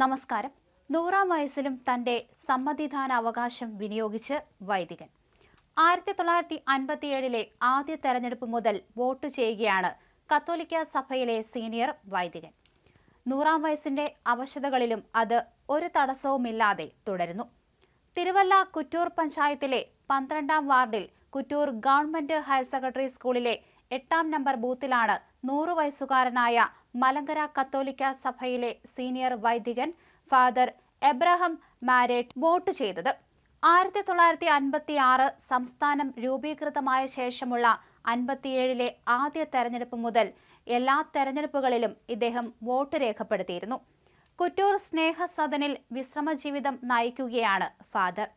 നമസ്കാരം. നൂറാം വയസ്സിലും തന്റെ സമ്മതിദാന അവകാശം വിനിയോഗിച്ച് വൈദികൻ. ആയിരത്തി തൊള്ളായിരത്തി അൻപത്തിയേഴിലെ ആദ്യ തെരഞ്ഞെടുപ്പ് മുതൽ വോട്ട് ചെയ്യുകയാണ് കത്തോലിക്ക സഭയിലെ സീനിയർ വൈദികൻ. നൂറാം വയസ്സിന്റെ അവശതകളിലും അത് ഒരു തടസ്സവുമില്ലാതെ തുടരുന്നു. തിരുവല്ല കുറ്റൂർ പഞ്ചായത്തിലെ പന്ത്രണ്ടാം വാർഡിൽ കുറ്റൂർ ഗവൺമെന്റ് ഹയർ സെക്കൻഡറി സ്കൂളിലെ എട്ടാം നമ്പർ ബൂത്തിലാണ് നൂറു വയസ്സുകാരനായ മലങ്കര കത്തോലിക്ക സഭയിലെ സീനിയർ വൈദികൻ ഫാദർ എബ്രഹാം മാരേറ്റ് വോട്ട് ചെയ്തത്. ആയിരത്തി തൊള്ളായിരത്തി അൻപത്തി ആറ് സംസ്ഥാനം രൂപീകൃതമായ ശേഷമുള്ള അൻപത്തിയേഴിലെ ആദ്യ തെരഞ്ഞെടുപ്പ് മുതൽ എല്ലാ തെരഞ്ഞെടുപ്പുകളിലും ഇദ്ദേഹം വോട്ട് രേഖപ്പെടുത്തിയിരുന്നു. കുറ്റൂർ സ്നേഹസദനിൽ വിശ്രമജീവിതം നയിക്കുകയാണ് ഫാദർ.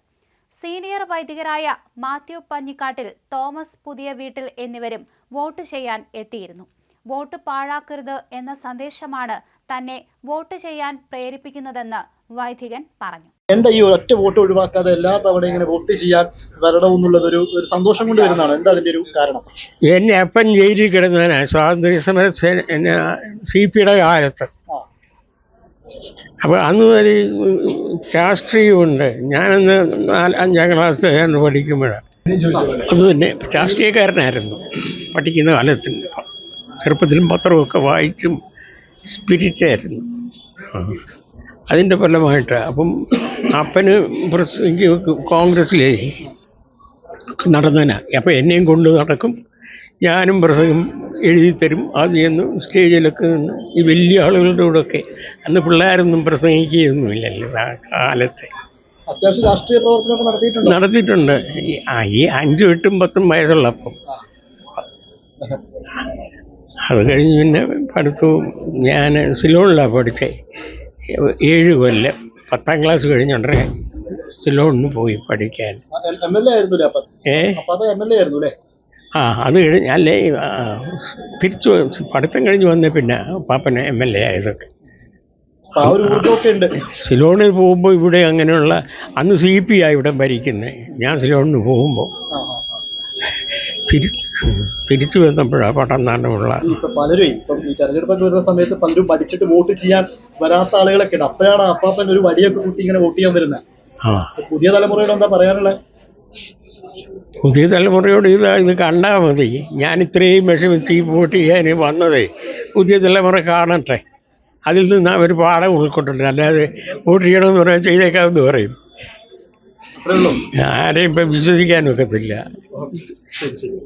സീനിയർ വൈദികരായ മാത്യു പഞ്ഞിക്കാട്ടിൽ തോമസ് പുതിയ വീട്ടിൽ എന്നിവരും വോട്ട് ചെയ്യാൻ എത്തിയിരുന്നു. വോട്ട് പാഴാക്കരുത് എന്ന സന്ദേശമാണ് തന്നെ വോട്ട് ചെയ്യാൻ പ്രേരിപ്പിക്കുന്നതെന്ന് വൈദികൻ പറഞ്ഞു. എന്താ ഈ ഒറ്റ വോട്ട് ഒഴിവാക്കാതെ എല്ലാ തവണ ഇങ്ങനെ വോട്ട് ചെയ്യാൻ വരണം ഒരു ഒരു സന്തോഷം കൊണ്ട് വരുന്നതാണ്. എന്താ അതിന്റെ ഒരു കാരണം? എന്നെ അപ്പൻ ജയിലിൽ കിടന്നവനാ. സ്വാതന്ത്ര്യ സമര സി പിയുടെ കാലത്ത്. അപ്പൊ അപ്പോൾ അന്ന് വരെ രാഷ്ട്രീയമുണ്ട്. ഞാനന്ന് നാല് അഞ്ചാം ക്ലാസ്സിൽ പഠിക്കുമ്പോഴാണ് അത് തന്നെ രാഷ്ട്രീയക്കാരനായിരുന്നു. പഠിക്കുന്ന കാലത്ത് ചെറുപ്പത്തിലും പത്രമൊക്കെ വായിച്ചും സ്പിരിറ്റായിരുന്നു അതിന്റെ ഫലമായിട്ട് അപ്പം അപ്പന് കോൺഗ്രസ്സിലേ നടന്നന അപ്പം എന്നെയും കൊണ്ട് നടക്കും. ഞാനും പ്രസംഗം എഴുതി തരും. ചെന്ന് സ്റ്റേജിലൊക്കെ നിന്ന് ഈ വലിയ ആളുകളുടെ കൂടെയൊക്കെ അന്ന് പിള്ളേരൊന്നും പ്രസംഗിക്കുകയൊന്നുമില്ലല്ലോ ആ കാലത്തെ. അത്യാവശ്യം രാഷ്ട്രീയ പ്രവർത്തനമൊക്കെ നടത്തിയിട്ടുണ്ട്? ഈ അഞ്ചും എട്ടും പത്തും വയസ്സുള്ളപ്പം. അത് കഴിഞ്ഞ് പിന്നെ പഠിത്തവും ഞാൻ സിലോണിലാണ് പഠിച്ചത് ഏഴ് കൊല്ലം പത്താം ക്ലാസ് കഴിഞ്ഞുണ്ടേ സിലോണിന് പോയി പഠിക്കാൻ. ഏ? ആ അത് കഴിഞ്ഞ് അല്ലേ തിരിച്ചു പഠിത്തം കഴിഞ്ഞ് വന്ന പിന്നെ പാപ്പന് എം എൽ എ ആയതൊക്കെ. സിലോണിൽ പോകുമ്പോൾ ഇവിടെ അങ്ങനെയുള്ള അന്ന് സി പി ആ ഇവിടെ ഭരിക്കുന്നത് ഞാൻ സിലോണിന് പോകുമ്പോൾ. തിരി തിരിച്ചു ഈ ഇപ്പൊ പലരും ഇപ്പം ഈ തെരഞ്ഞെടുപ്പൊക്കെ വരുന്ന സമയത്ത് പലരും പഠിച്ചിട്ട് വോട്ട് ചെയ്യാൻ വരാത്ത ആളുകളൊക്കെ ഉണ്ട്. അപ്പോഴാണ് അപ്പാപ്പൻ ഒരു വടിയൊക്കെ കുട്ടി ഇങ്ങനെ വോട്ട് ചെയ്യാൻ വരുന്നത് ആ. പുതിയ തലമുറയോട് എന്താ പറയാനുള്ളത് പുതിയ തലമുറയോട് ഇത് ഇത് കണ്ടാൽ മതി. ഞാൻ ഇത്രയും വിഷമിച്ച് ഈ വോട്ട് ചെയ്യാൻ വന്നതേ. പുതിയ തലമുറ കാണട്ടെ. അതിൽ നിന്ന് അവർ പാഠം ഉൾക്കൊണ്ടില്ല അല്ലാതെ വോട്ട് ചെയ്യണമെന്ന് പറയാൻ ചെയ്തേക്കാമെന്ന് പറയും. ആരെയും ഇപ്പം വിശ്വസിക്കാൻ ഒക്കത്തില്ല. 设计。